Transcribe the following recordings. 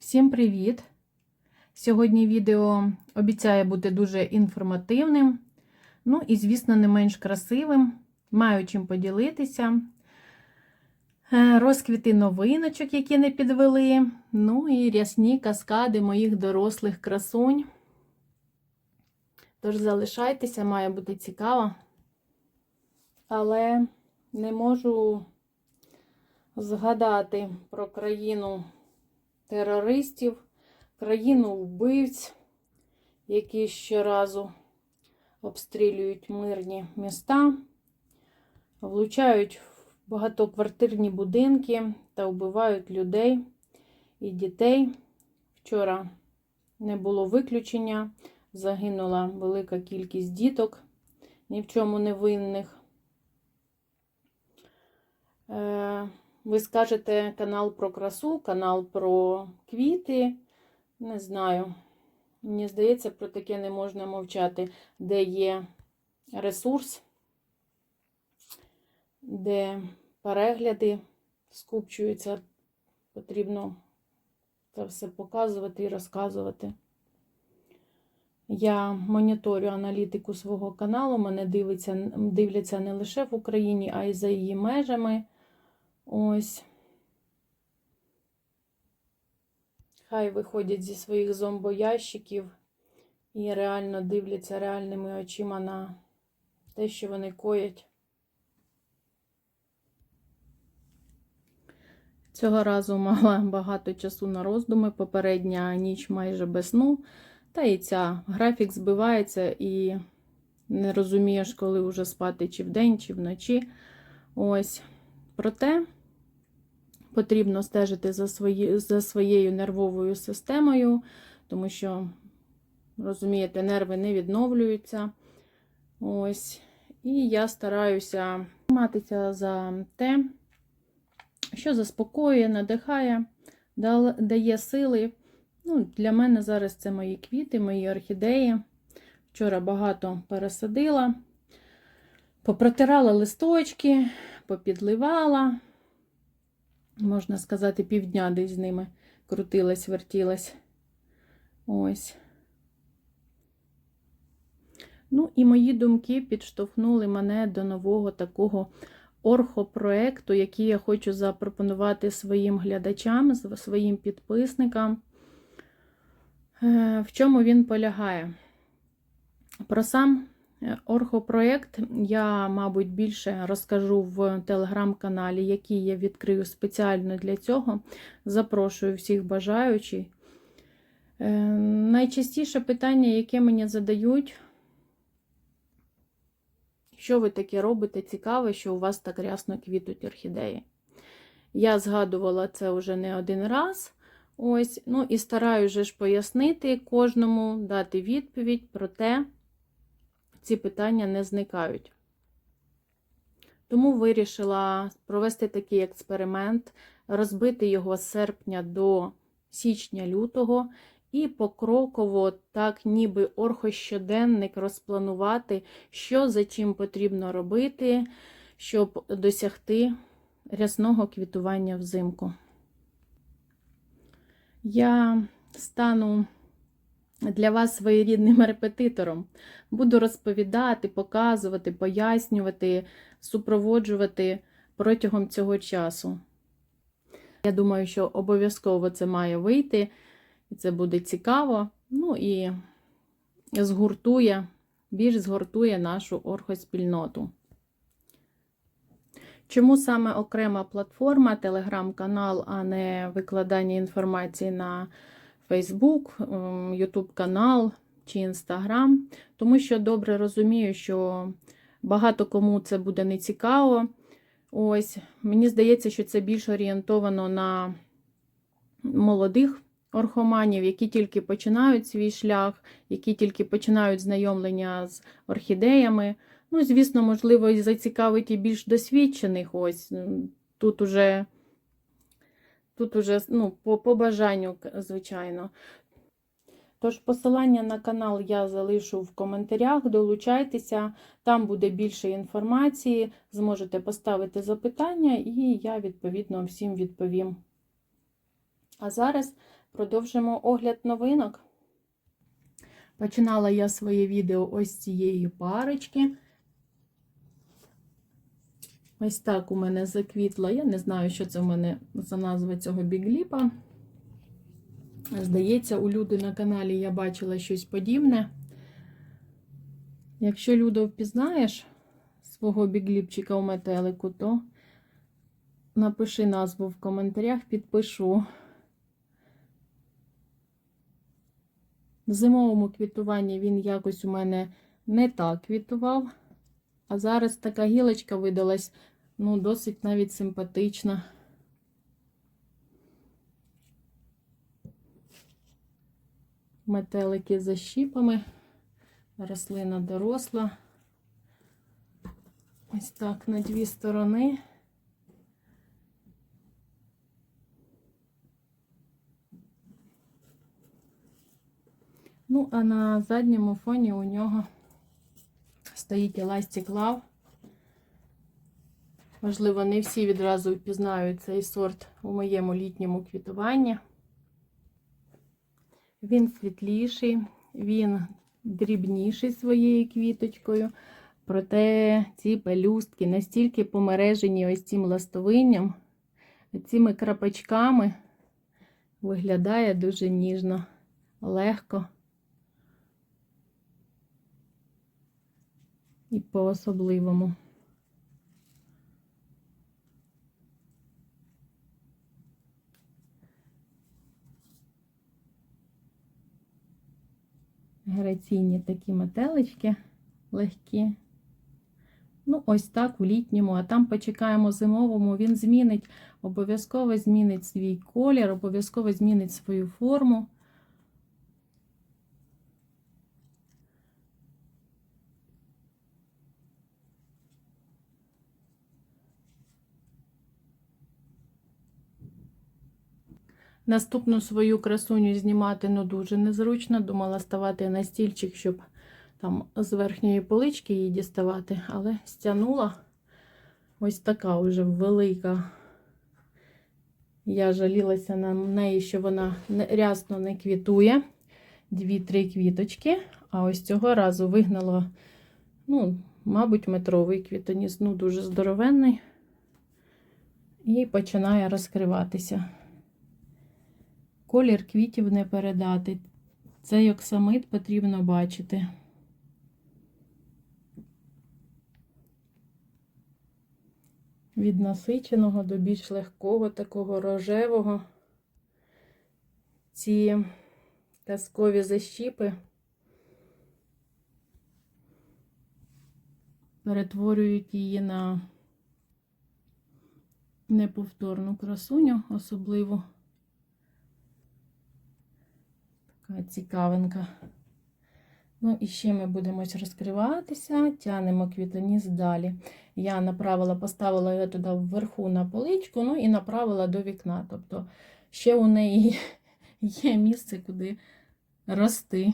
Всім привіт! Сьогодні відео обіцяє бути дуже інформативним, ну і, звісно, не менш красивим. Маю чим поділитися. Е, Розквіти новиночок, які не підвели. Ну і рясні каскади моїх дорослих красунь. Тож залишайтеся, має бути цікаво. Але не можу згадати про країну терористів, країну вбивць, які щоразу обстрілюють мирні міста, влучають в багатоквартирні будинки та вбивають людей і дітей. Вчора не було виключення, загинула велика кількість діток, ні в чому не винних. Ви скажете канал про красу, канал про квіти. Не знаю. Мені здається, про таке не можна мовчати, де є ресурс, де перегляди скупчуються, потрібно це все показувати і розказувати. Я моніторю аналітику свого каналу, мене дивиться, дивляться не лише в Україні, а й за її межами. Ось. Хай виходять зі своїх зомбоящиків і реально дивляться реальними очима на те, що вони коять. Цього разу мала багато часу на роздуми, попередня ніч майже без сну. Та і ця графік збивається і не розумієш, коли вже спати чи вдень, чи вночі. Ось. Проте потрібно стежити за, свої, за своєю нервовою системою, тому що, розумієте, нерви не відновлюються. Ось. І я стараюся триматися за те, що заспокоює, надихає, дає сили. Ну, Для мене зараз це мої квіти, мої орхідеї. Вчора багато пересадила, попротирала листочки, попідливала. Можна сказати, півдня десь з ними крутилась, вертілась. Ось. Ну, і мої думки підштовхнули мене до нового такого орхопроекту, який я хочу запропонувати своїм глядачам, своїм підписникам. Е, в чому він полягає? Про сам орхопроект я, мабуть, більше розкажу в телеграм-каналі, який я відкрию спеціально для цього. Запрошую всіх бажаючих. Е, найчастіше питання, яке мені задають, що ви таке робите цікаве, що у вас так рясно квітуть орхідеї. Я згадувала це вже не один раз. Ось, ну і стараюся ж пояснити кожному, дати відповідь про те, ці питання не зникають. Тому вирішила провести такий експеримент, розбити його з серпня до січня-лютого і покроково, так ніби орхощоденник розпланувати, що за чим потрібно робити, щоб досягти рясного квітування взимку. Я стану для вас своєрідним репетитором. Буду розповідати, показувати, пояснювати, супроводжувати протягом цього часу. Я думаю, що обов'язково це має вийти, і це буде цікаво. Ну і згуртує, більш згуртує нашу орхоспільноту. Чому саме окрема платформа, телеграм-канал, а не викладання інформації на Facebook, YouTube канал чи Instagram? Тому що добре розумію, що багато кому це буде не цікаво. Ось, Мені здається, що це більш орієнтовано на молодих орхоманів, які тільки починають свій шлях, які тільки починають знайомлення з орхідеями. Ну, звісно, можливо, і зацікавить і більш досвідчених. Ось тут уже, тут уже ну, по, по бажанню, звичайно. Тож, посилання на канал я залишу в коментарях, долучайтеся, там буде більше інформації, зможете поставити запитання, і я, відповідно, всім відповім. А зараз Продовжимо огляд новинок. Починала я своє відео ось з цієї парочки. Ось так у мене заквітла. Я не знаю, що це в мене за назва цього бігліпа. Здається, у люди на каналі я бачила щось подібне. Якщо Людо впізнаєш свого бігліпчика у метелику, то напиши назву в коментарях, підпишу. В зимовому квітуванні він якось у мене не так квітував. А зараз така гілочка видалась, ну, досить навіть симпатична. Метелики за щіпами. Рослина доросла. Ось так на дві сторони. Ну, а на задньому фоні у нього стоїть Elastic Love. Можливо, не всі відразу впізнають цей сорт у моєму літньому квітуванні. Він світліший, він дрібніший своєю квіточкою. Проте ці пелюстки настільки помережені ось цим ластовинням, цими крапочками, виглядає дуже ніжно, легко. І по-особливому. Граційні такі метелички легкі. Ну, ось так у літньому, а там почекаємо зимовому, він змінить, обов'язково змінить свій колір, обов'язково змінить свою форму. Наступну свою красуню знімати ну дуже незручно. Думала ставати на стільчик, щоб там з верхньої полички її діставати, але стягнула ось така вже велика. Я жалілася на неї, що вона рясно не квітує. Дві-три квіточки. А ось цього разу вигнала, ну, мабуть, метровий квітоніс, ну, дуже здоровенний. І починає розкриватися. Колір квітів не передати. Цей оксамит потрібно бачити. Від насиченого до більш легкого, такого рожевого. Ці казкові защіпи перетворюють її на неповторну красуню, особливо. Така цікавинка. Ну, і ще ми будемо розкриватися, тянемо квітоніс далі. Я направила, поставила його туди вверху на поличку, ну і направила до вікна. Тобто ще у неї є місце, куди рости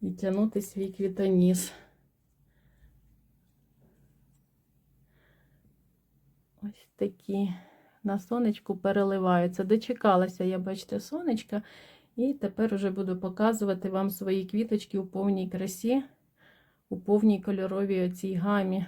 і тягнути свій квітоніс. Ось такі на сонечку переливаються. Дочекалася, я бачите, сонечка. І тепер вже буду показувати вам свої квіточки у повній красі, у повній кольоровій оцій гамі.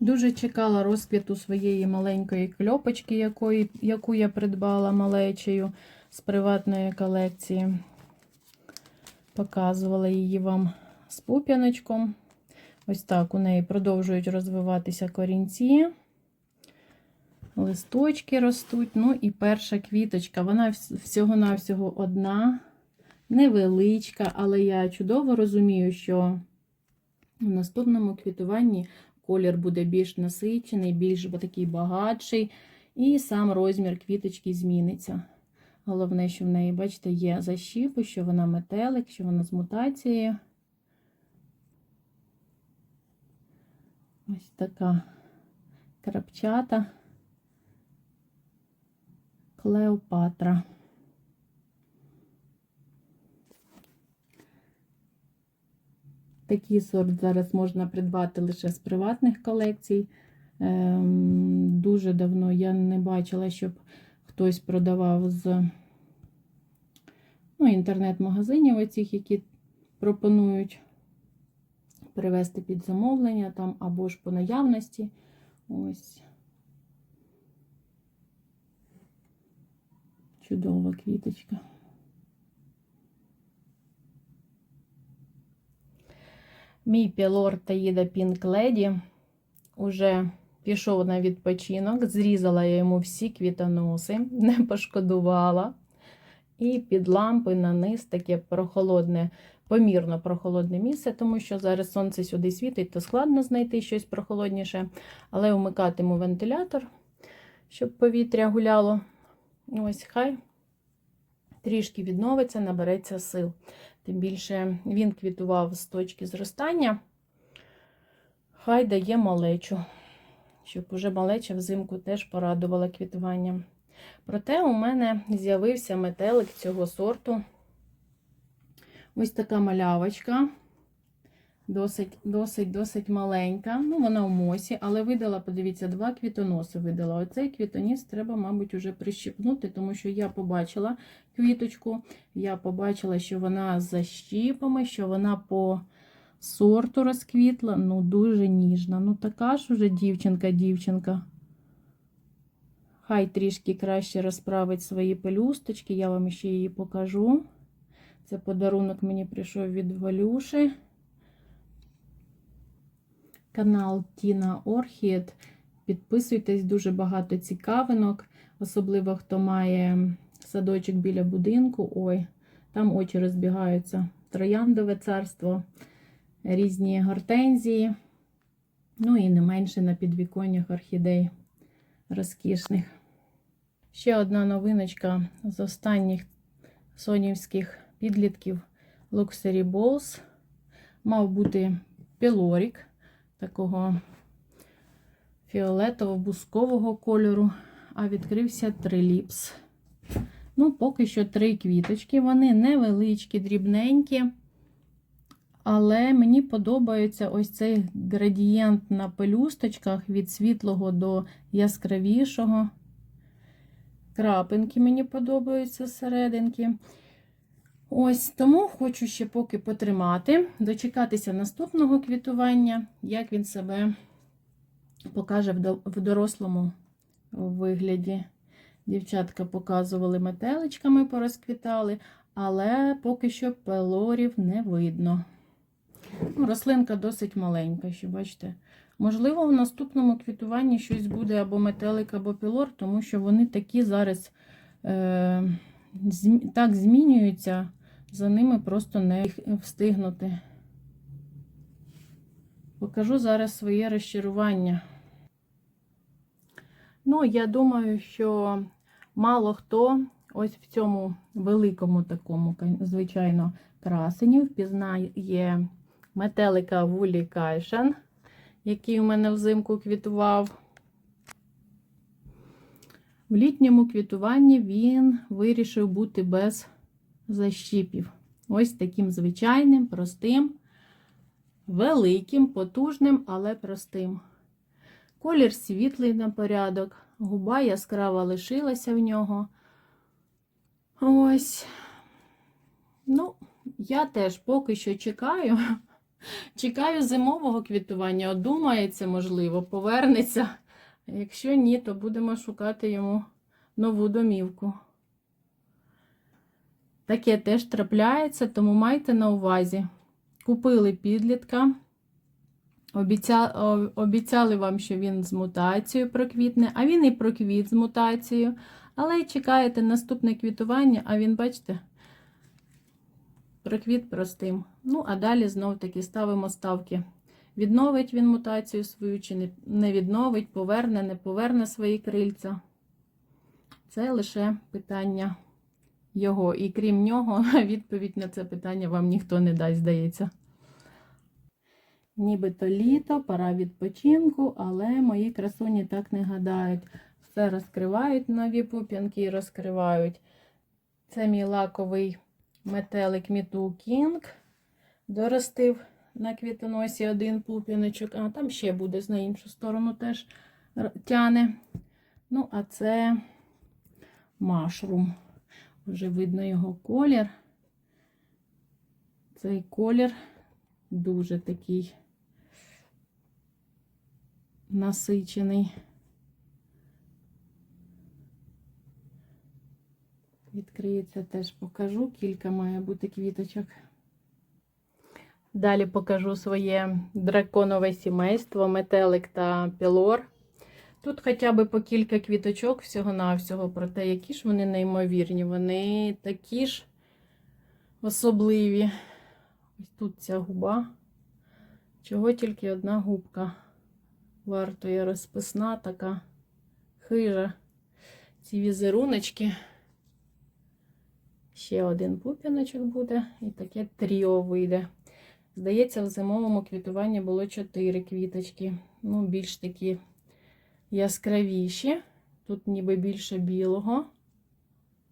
Дуже чекала розквіту своєї маленької кльопочки, яку я придбала малечею з приватної колекції. Показувала її вам з пуп'яночком. Ось так у неї продовжують розвиватися корінці, листочки ростуть. Ну і перша квіточка, вона всього-навсього одна, невеличка, але я чудово розумію, що в наступному квітуванні колір буде більш насичений, більш такий багатший, і сам розмір квіточки зміниться. Головне, що в неї, бачите, є защіпи, що вона метелик, що вона з мутацією. Ось така крапчата Клеопатра. такий сорт зараз можна придбати лише з приватних колекцій. Ем, Дуже давно я не бачила, щоб хтось продавав з ну, інтернет-магазинів, оцих, які пропонують привезти під замовлення там або ж по наявності. Ось. Чудова квіточка. Мій пілор Таїда Пінк Леді уже пішов на відпочинок, зрізала я йому всі квітоноси, не пошкодувала. І під лампи на низ таке прохолодне, помірно прохолодне місце, тому що зараз сонце сюди світить, то складно знайти щось прохолодніше. Але вмикатиму вентилятор, щоб повітря гуляло. Ось хай трішки відновиться, набереться сил. Тим більше він квітував з точки зростання. Хай дає малечу, щоб уже малеча взимку теж порадувала квітуванням. Проте у мене з'явився метелик цього сорту. Ось така малявочка. Досить, досить, досить маленька. Ну, вона в мосі, але видала, подивіться, два квітоноси видала. Оцей квітоніс треба, мабуть, уже прищипнути, тому що я побачила квіточку, я побачила, що вона з защіпами, що вона по сорту розквітла. Ну, дуже ніжна. Ну, така ж уже дівчинка-дівчинка. Хай трішки краще розправить свої пелюсточки, я вам ще її покажу. Це подарунок мені прийшов від Валюші. Канал Тіна Орхід. Підписуйтесь, дуже багато цікавинок, особливо хто має садочок біля будинку. Ой, там очі розбігаються. Трояндове царство, різні гортензії. Ну і не менше на підвіконнях орхідей розкішних. Ще одна новиночка з останніх сонівських підлітків Luxury Balls. Мав бути пілорік такого фіолетово-бускового кольору, а відкрився триліпс. Ну, поки що три квіточки. Вони невеличкі, дрібненькі. Але мені подобається ось цей градієнт на пелюсточках від світлого до яскравішого. Крапинки мені подобаються серединки. Ось тому хочу ще поки потримати, дочекатися наступного квітування, як він себе покаже в дорослому вигляді. Дівчатка показували метеличками, порозквітали, але поки що пелорів не видно. Ну, Рослинка досить маленька, ще бачите. Можливо, в наступному квітуванні щось буде або метелик, або пілор, тому що вони такі зараз е, так змінюються, за ними просто не встигнути. Покажу зараз своє розчарування. Ну, я думаю, що мало хто ось в цьому великому такому, звичайно, красені впізнає метелика Вулі Кайшан, який у мене взимку квітував. В літньому квітуванні він вирішив бути без защіпів. Ось таким звичайним, простим, великим, потужним, але простим. Колір світлий на порядок, губа яскрава лишилася в нього. Ось. Ну, я теж поки що чекаю. Чекаю зимового квітування. Одумається, можливо, повернеться. Якщо ні, то будемо шукати йому нову домівку. Таке теж трапляється, тому майте на увазі. Купили підлітка. Обіця... Обіцяли вам, що він з мутацією проквітне, а він і проквіт з мутацією. Але чекаєте наступне квітування, а він, бачите, проквіт простим. Ну, а далі знов-таки ставимо ставки. Відновить він мутацію свою, чи не відновить, поверне, не поверне свої крильця. Це лише питання його. І крім нього, відповідь на це питання вам ніхто не дасть, здається. Нібито літо, пора відпочинку, але мої красуні так не гадають. Все розкривають нові пуп'янки, розкривають. Це мій лаковий метелик Міту Кінг. Доростив на квітоносі один пуп'яночок, а там ще буде на іншу сторону теж тяне. Ну, а це машрум. Вже видно його колір. Цей колір дуже такий насичений. Відкриється, теж покажу. Кілька має бути квіточок. Далі покажу своє драконове сімейство, метелик та пілор. Тут хоча б по кілька квіточок всього-навсього, проте які ж вони неймовірні. Вони такі ж особливі. Ось тут ця губа. Чого тільки одна губка вартує розписна, така хижа. Ці візеруночки. Ще один пупіночок буде, і таке тріо вийде. Здається, в зимовому квітуванні було 4 квіточки. Ну, більш такі яскравіші. Тут ніби більше білого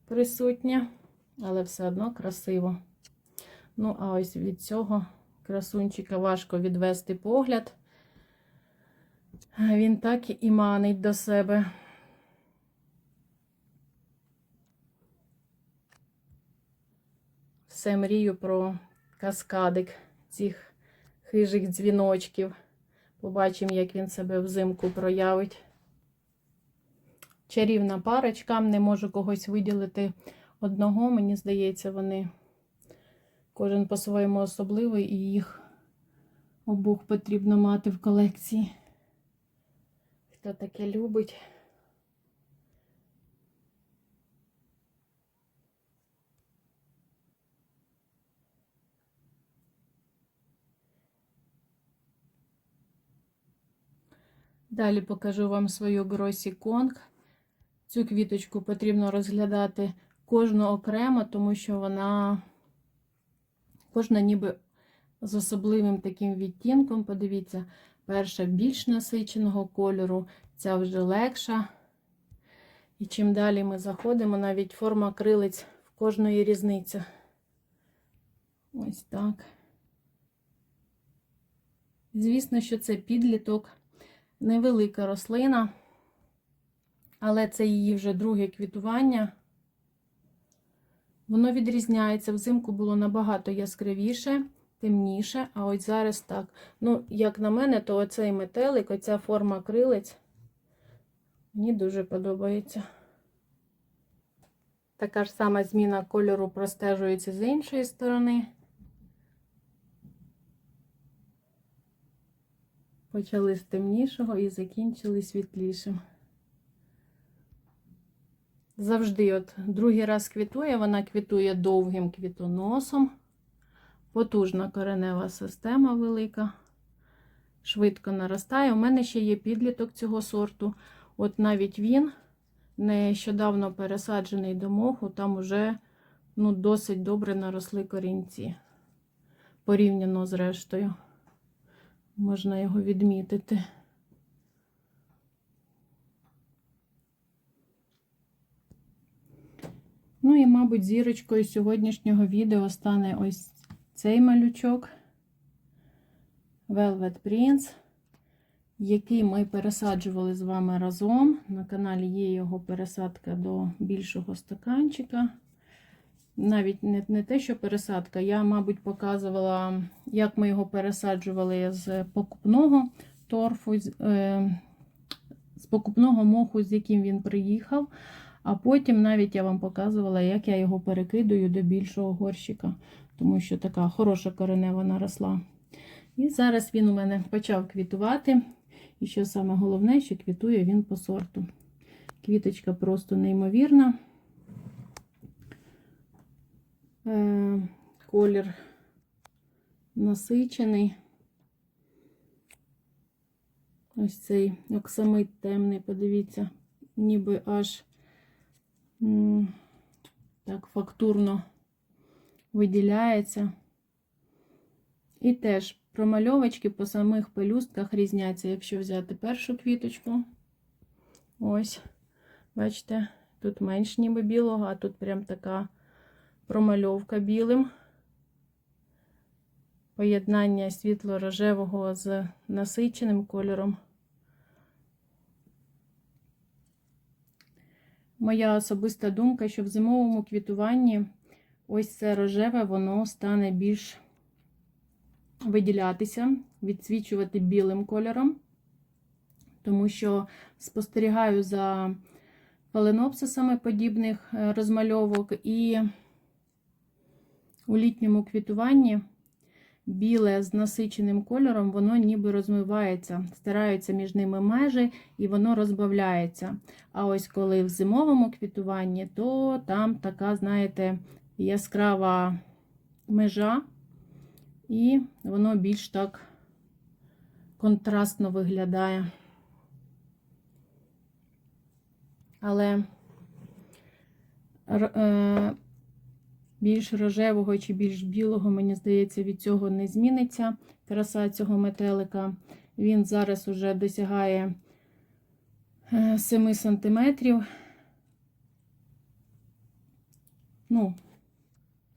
присутнє, але все одно красиво. Ну, а ось від цього красунчика важко відвести погляд. Він так і манить до себе. Все мрію про каскадик цих хижих дзвіночків. Побачимо, як він себе взимку проявить. Чарівна парочка. Не можу когось виділити одного. Мені здається, вони кожен по-своєму особливий, і їх обох потрібно мати в колекції. Хто таке любить? Далі покажу вам свою Гросі Конг. Цю квіточку потрібно розглядати кожну окремо, тому що вона кожна ніби з особливим таким відтінком. Подивіться, перша більш насиченого кольору, ця вже легша. І чим далі ми заходимо, навіть форма крилиць в кожної різниця. Ось так. Звісно, що це підліток невелика рослина, але це її вже друге квітування. Воно відрізняється. Взимку було набагато яскравіше, темніше, а ось зараз так. Ну, як на мене, то оцей метелик, оця форма крилець, мені дуже подобається. Така ж сама зміна кольору простежується з іншої сторони. Почали з темнішого і закінчили світлішим. Завжди, от другий раз квітує, вона квітує довгим квітоносом. Потужна коренева система велика. Швидко наростає. У мене ще є підліток цього сорту. От навіть він нещодавно пересаджений до моху, там уже ну, досить добре наросли корінці. Порівняно з рештою. Можна його відмітити. Ну і, мабуть, зірочкою сьогоднішнього відео стане ось цей малючок Velvet Prince, який ми пересаджували з вами разом. На каналі є його пересадка до більшого стаканчика. Навіть не, не те, що пересадка, я, мабуть, показувала, як ми його пересаджували з покупного торфу, з, е, з покупного моху, з яким він приїхав. А потім навіть я вам показувала, як я його перекидаю до більшого горщика, тому що така хороша коренева наросла. І зараз він у мене почав квітувати. І що саме головне, що квітує він по сорту. Квіточка просто неймовірна. Е, колір насичений. Ось цей оксамит темний, подивіться, ніби аж так фактурно виділяється. І теж промальовочки по самих пелюстках різняться, якщо взяти першу квіточку. Ось, бачите, тут менш ніби білого, а тут прям така промальовка білим. поєднання світло-рожевого з насиченим кольором. Моя особиста думка, що в зимовому квітуванні ось це рожеве, воно стане більш виділятися, відсвічувати білим кольором, тому що спостерігаю за фаленопсисами подібних е, розмальовок, і у літньому квітуванні біле з насиченим кольором, воно ніби розмивається, стираються між ними межі і воно розбавляється. А ось коли в зимовому квітуванні, то там така, знаєте, яскрава межа, і воно більш так контрастно виглядає. Але е, більш рожевого чи більш білого, мені здається, від цього не зміниться краса цього метелика. Він зараз уже досягає е, 7 сантиметрів. Ну,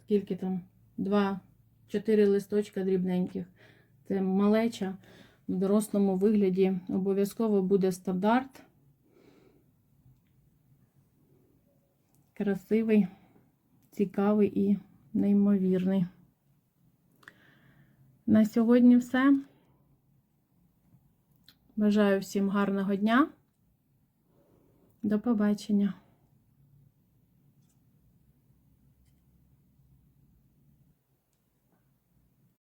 скільки там? Два, чотири листочка дрібненьких. Це малеча. В дорослому вигляді обов'язково буде стандарт. Красивий, цікавий і неймовірний. На сьогодні все. Бажаю всім гарного дня. До побачення.